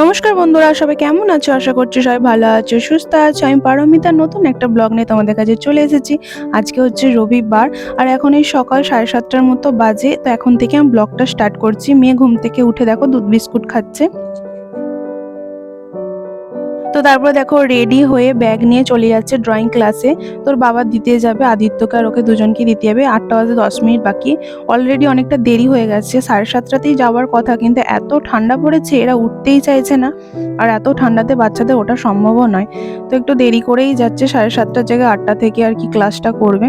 নমস্কার বন্ধুরা, সবাই কেমন আছো? আশা করছি সবাই ভালো আছো, সুস্থ আছো। আমি পারমিতার নতুন একটা ব্লগ নিয়ে তোমাদের কাছে চলে এসেছি। আজকে হচ্ছে রবিবার আর এখন এই সকাল সাড়ে সাতটার মতো বাজে, তো এখন থেকে আমি ব্লগটা স্টার্ট করছি। মেয়ে ঘুম থেকে উঠে দেখো দুধ বিস্কুট খাচ্ছে। তো তারপর দেখো রেডি হয়ে ব্যাগ নিয়ে চলে যাচ্ছে ড্রয়িং ক্লাসে তোর বাবা দিতে যাবে, আদিত্যকে আর ওকে দুজনকে দিতে যাবে। আটটা বাজে দশ মিনিট বাকি। অলরেডি অনেকটা দেরি হয়ে গেছে, সাড়ে সাতটাতেই যাওয়ার কথা, কিন্তু এত ঠান্ডা পড়েছে, এরা উঠতেই চাইছে না। আর এত ঠান্ডাতে বাচ্চাদের ওটা সম্ভবও নয়। তো একটু দেরি করেই যাচ্ছে, সাড়ে সাতটার জায়গায় আটটা থেকে আর কি ক্লাসটা করবে।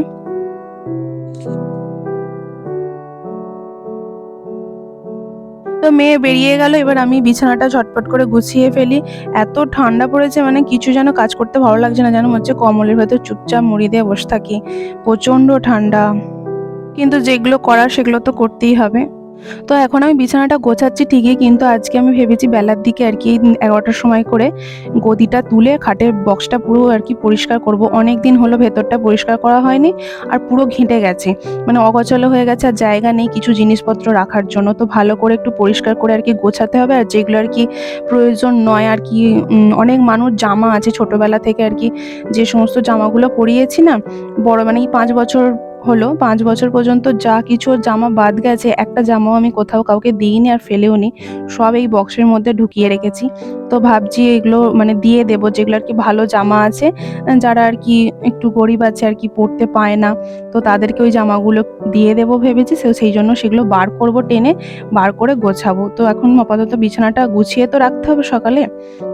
তো মেয়ে বেরিয়ে গেল, এবার আমি বিছানাটা ঝটপট করে গুছিয়ে ফেলি। এত ঠান্ডা পড়েছে মানে কিছু যেন কাজ করতে ভালো লাগছে না, যেন হচ্ছে কমলের ভেতর চুপচাপ মুড়ি দিয়ে বসে থাকি। প্রচণ্ড ঠান্ডা। কিন্তু যেগুলো করার সেগুলো তো করতেই হবে। তো এখন আমি বিছানাটা গোছাচ্ছি ঠিকই, কিন্তু আজকে আমি ভেবেছি বেলার দিকে আর কি এগারোটার সময় করে গদিটা তুলে খাটের বক্সটা পুরো আর কি পরিষ্কার করব। অনেক দিন হলো ভেতরটা পরিষ্কার করা হয়নি আর পুরো ঘেঁটে গেছে। মানে অগোছালো হয়ে গেছে আর জায়গা নেই কিছু জিনিসপত্র রাখার জন্য। তো ভালো করে একটু পরিষ্কার করে আর কি গোছাতে হবে। আর যেগুলো আর কি প্রয়োজন নয় আর কি অনেক মানুষ জামা আছে ছোটবেলা থেকে আর কি, যে সমস্ত জামাগুলো পরিয়েছি না, বড় মানে পাঁচ বছর হলো পাঁচ বছর পর্যন্ত যা কিছু জামা বাদ গেছে, একটা জামাও আমি কোথাও কাউকে দিইনি আর ফেলেও নি, সব এই বক্সের মধ্যে ঢুকিয়ে রেখেছি। তো ভাবছি এগুলো মানে দিয়ে দেবো, যেগুলো আর কি ভালো জামা আছে, যারা আর কি একটু গরিব আছে আর কি পরতে পায় না, তো তাদেরকে ওই জামাগুলো দিয়ে দেবো ভেবেছি, সে সেই জন্য সেগুলো বার করব টেনে, বার করে গোছাবো। তো এখন আপাতত বিছানাটা গুছিয়ে তো রাখতে হবে সকালে,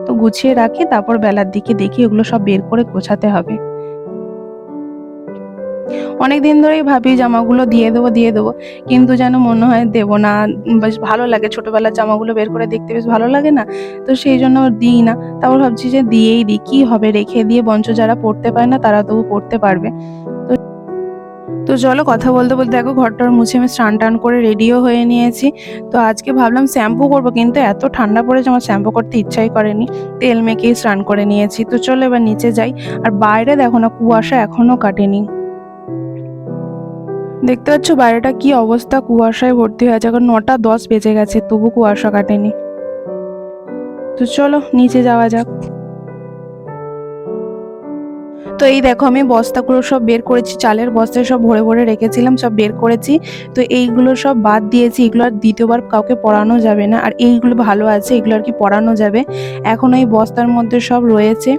তো গুছিয়ে রাখি, তারপর বেলার দিকে দেখি, ওগুলো সব বের করে গোছাতে হবে। অনেক দিন ধরেই ভাবি জামাগুলো দিয়ে দেবো দিয়ে দেবো। কিন্তু যেন মনে হয় দেবো না। বেশ ভালো লাগে। ছোটোবেলার জামাগুলো বের করে দেখতে বেশ ভালো লাগে না? তো সেই জন্য দিই না। তারপর ভাবছি যে দিয়েই দিই। কী হবে? রেখে দিয়ে বঞ্চ যারা পড়তে পারে না, তারা তবু পড়তে পারবে। তো তো চলো কথা বলতে বলতে দেখো, ঘরটার মুছে আমি স্নান টান করে রেডিও হয়ে নিয়েছি। তো আজকে ভাবলাম শ্যাম্পু করব, কিন্তু এত ঠান্ডা পড়েছে, আমার শ্যাম্পু করতে ইচ্ছাই করেনি। তেল মেখেই স্নান করে নিয়েছি। তো চলো এবার নিচে যাই। আর বাইরে দেখো না, কুয়াশা এখনও কাটেনি। দেখতে পাচ্ছ বাইরেটা কি অবস্থা? কুয়াশায় ভর্তি হয়েছে এখন নটা দশ বেজে গেছে, তবু কুয়াশা কাটেনি। তো চলো, নিচে যাওয়া যাক। তো এই দেখো, আমি বস্তাগুলো সব বের করেছি, চালের বস্তায় সব ভরে ভরে রেখেছিলাম, সব বের করেছি। তো এইগুলো সব বাদ দিয়েছি, এগুলো আর দ্বিতীয়বার কাউকে পরানো যাবে না। আর এইগুলো ভালো আছে, এগুলো আর কি পরানো যাবে। এখন এই বস্তার মধ্যে সব রয়েছে,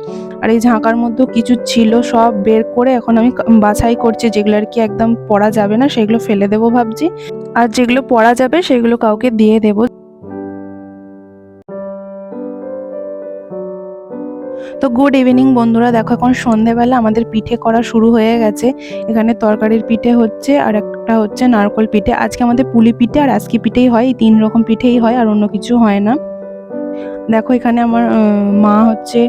আর এই ঝাঁকার মধ্যেও কিছু ছিল, সব বের করে এখন আমি বাছাই করছি, যেগুলো আর কি একদম পরা যাবে না, সেগুলো ফেলে দেবো ভাবছি। আর যেগুলো পরা যাবে, সেগুলো কাউকে দিয়ে দেবো। তো গুড ইভিনিং বন্ধুরা। দেখো এখন সন্ধেবেলা, আমাদের পিঠে করা শুরু হয়ে গেছে। এখানে তরকারির পিঠে হচ্ছে আর একটা হচ্ছে নারকল পিঠে। আজকে আমাদের পুলি পিঠে আর আজকে পিঠেই হয়। এই তিন রকম পিঠেই হয় আর অন্য কিছু হয় না। দেখো এখানে আমার মা হচ্ছে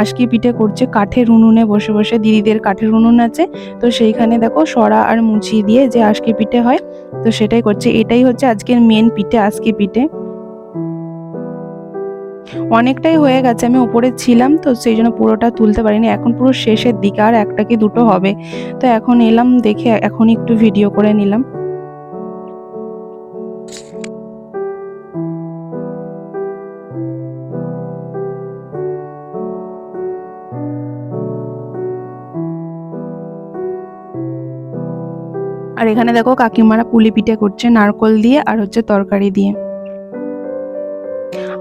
আজকে পিঠে করছে কাঠের উনুনে বসে বসে। দিদিদের কাঠের উনুন আছে। তো সেইখানে দেখো সরা আর মুচি দিয়ে যে আজকে পিঠে হয়, তো সেটাই করছে। এটাই হচ্ছে আজকের মেন পিঠে আজকে পিঠে। অনেকটাই হয়ে গেছে, আমি উপরে ছিলাম তো সেই জন্য পুরোটা তুলতে পারিনি। এখন পুরো শেষের দিকে আর একটা কি দুটো হবে? তো এখন এলাম, দেখে এখন একটু ভিডিও করে নিলাম। আর এখানে দেখো কাকিমারা পুলি পিঠে করছে, নারকল দিয়ে আর হচ্ছে তরকারি দিয়ে।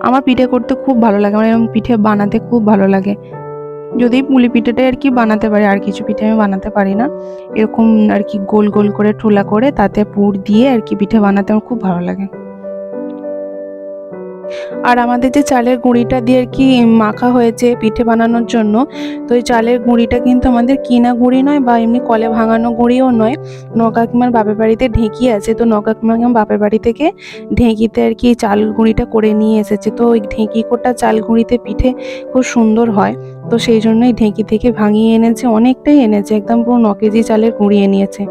আমার পিঠে করতে খুব ভালো লাগে, আমার এরকম পিঠে বানাতে খুব ভালো লাগে। যদি পুলি পিঠেটাই আর কি বানাতে পারি, আর কিছু পিঠে আমি বানাতে পারি না, এরকম আর কি গোল গোল করে ঠোলা করে তাতে পুর দিয়ে আর কি পিঠে বানাতে আমার খুব ভালো লাগে। আর আমাদের যে চালের গুঁড়িটা দিয়ে আর কি মাখা হয়েছে পিঠে বানানোর জন্য, তো এই চালের গুঁড়িটা কিন্তু আমাদের কিনা গুঁড়ি নয় বা এমনি কলে ভাঙানো গুঁড়িও নয় নকাকিমার বাপের বাড়িতে ঢেঁকি আছে, তো নকাকিমার বাপের বাড়ি থেকে ঢেঁকিতে আর কি চাল গুঁড়িটা করে নিয়ে এসেছে। তো ওই ঢেঁকি কোটা চাল গুঁড়িতে পিঠে খুব সুন্দর হয়, তো সেই জন্যই ঢেঁকি থেকে ভাঙিয়ে এনেছে, অনেকটাই এনেছে, একদম পুরো ন কেজি চালের গুঁড়িয়ে নিয়েছে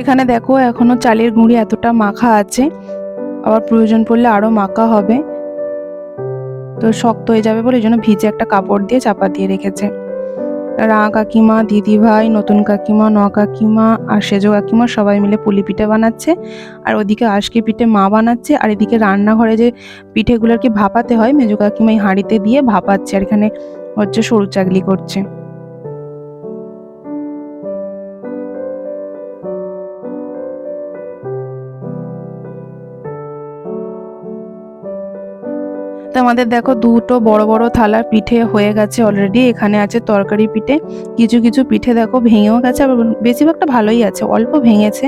এখানে দেখো, এখনও চালের গুঁড়ি এতটা মাখা আছে। আবার প্রয়োজন পড়লে আরও মাখা হবে। তো শক্ত হয়ে যাবে বলে এই জন্য ভিজে একটা কাপড় দিয়ে চাপা দিয়ে রেখেছে। রা কাকিমা, দিদি ভাই, নতুন কাকিমা, ন কাকিমা আর সেজো কাকিমা সবাই মিলে পুলি পিঠে বানাচ্ছে। আর ওদিকে আজকে পিঠে মা বানাচ্ছে। আর এদিকে রান্নাঘরে যে পিঠেগুলোকে ভাপাতে হয়, মেজো কাকিমা এই হাঁড়িতে দিয়ে ভাপাচ্ছে। আর এখানে হচ্ছে সরু চাগলি করছে। আমাদের দেখো দুটো বড় বড় থালার পিঠে হয়ে গেছে অলরেডি এখানে আছে তরকারি পিঠে, কিছু কিছু পিঠে দেখো ভেঙেও গেছে, আবার বেশিরভাগটা ভালোই আছে, অল্প ভেঙেছে,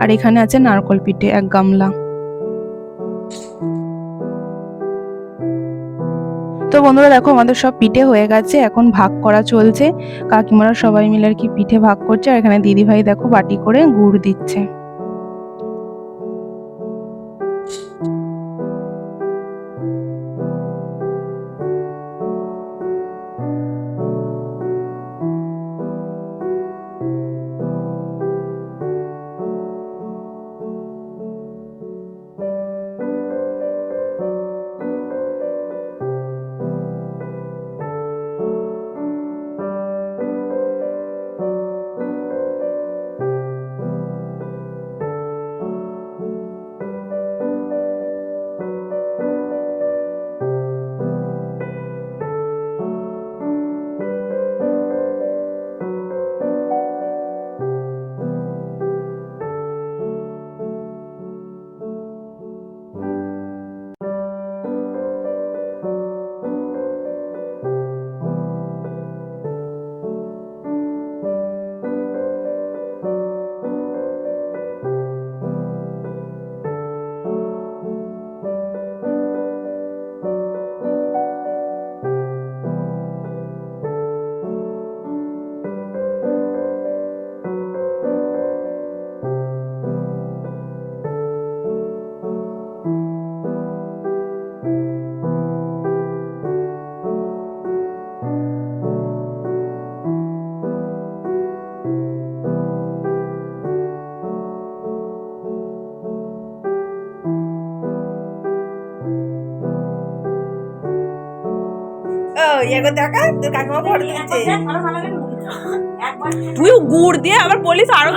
আর এখানে আছে নারকল পিঠে, এক গামলা। তো বন্ধুরা দেখো আমাদের সব পিঠে হয়ে গেছে, এখন ভাগ করা চলছে, কাকিমারা সবাই মিলে আর কি পিঠে ভাগ করছে, আর এখানে দিদি ভাই দেখো বাটি করে গুড় দিচ্ছে। ও এগো দেখা তোর কাকিমা ফটো দিচ্ছে তুই গুড় দিয়ে আবার বলিস আরও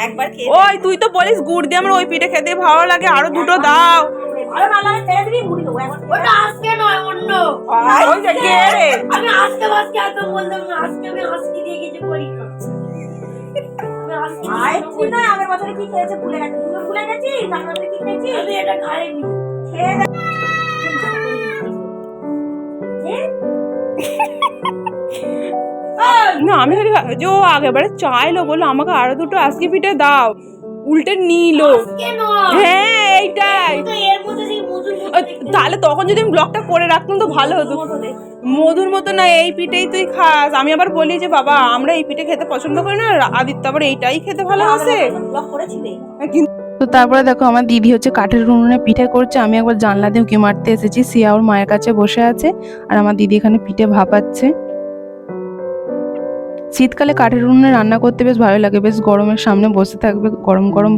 একবার খেয়ে ওই তুই তো বলিস গুড় দিয়ে আমার ওই পিঠে খেতে ভালো লাগে আরও দুটো দাও। ওটা আজকে নয় অন্য। ওই যে কে গেছি গেছি আগের বছরে খেয়েছে ভুলে তো ভুলে বছরে কি খেয়েছিস? আমি এটা খাইনি। খেয়ে না আমি খালি যে ও আগেবারে চাইলো বলল আমাকে আরও দুটো আজকে পিঠে দাও। উল্টে নিল। হ্যাঁ এইটাই। তাহলে তখন যদি আমি ব্লগটা করে রাখতাম তো ভালো হতো। মধুর মতো না এই পিঠেই তুই খাস। আমি আবার বলি যে বাবা আমরা এই পিঠে খেতে পছন্দ করি না আদিত্য আবার এইটাই খেতে ভালোবাসে। কিন্তু তো তারপরে দেখো আমার দিদি হচ্ছে কাঠের উনুনে পিঠে করছে, আমি একবার জানলা দিয়ে উঁকি মারতে এসেছি, সিয়া ওর মায়ের কাছে বসে আছে আর আমার দিদি এখানে পিঠে ভাপাচ্ছে। শীতকালে কাঠের উনুনে রান্না করতে বেশ ভালো লাগে, বেশ গরমের সামনে বসে থাকবে, গরম গরম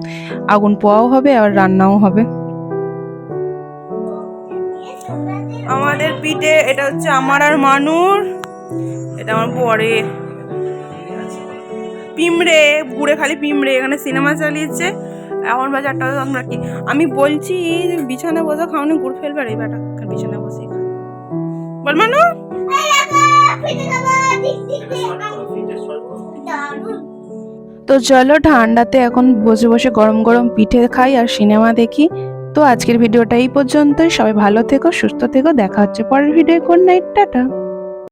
আগুন পোয়াও হবে আর রান্নাও হবে। আমাদের পিঠে, এটা হচ্ছে আমার আর মানুর, এটা আমার বরের। পিমড়ে ঘুরে খালি পিমড়ে, এখানে সিনেমা চালিয়েছে। এখন বাজে আটটা আমরা কি আমি বলছি যে বিছানায় বসে খাওয়ানি গুড় ফেলবে আর এই বেটা। বিছানায় বসে বল তো চলো, ঠান্ডাতে এখন বসে বসে গরম গরম পিঠে খাই আর সিনেমা দেখি। তো আজকের ভিডিওটা এই পর্যন্তই। সবাই ভালো থেকো, সুস্থ থেকো। দেখা হচ্ছে পরের ভিডিও গুড নাইট, টাটা।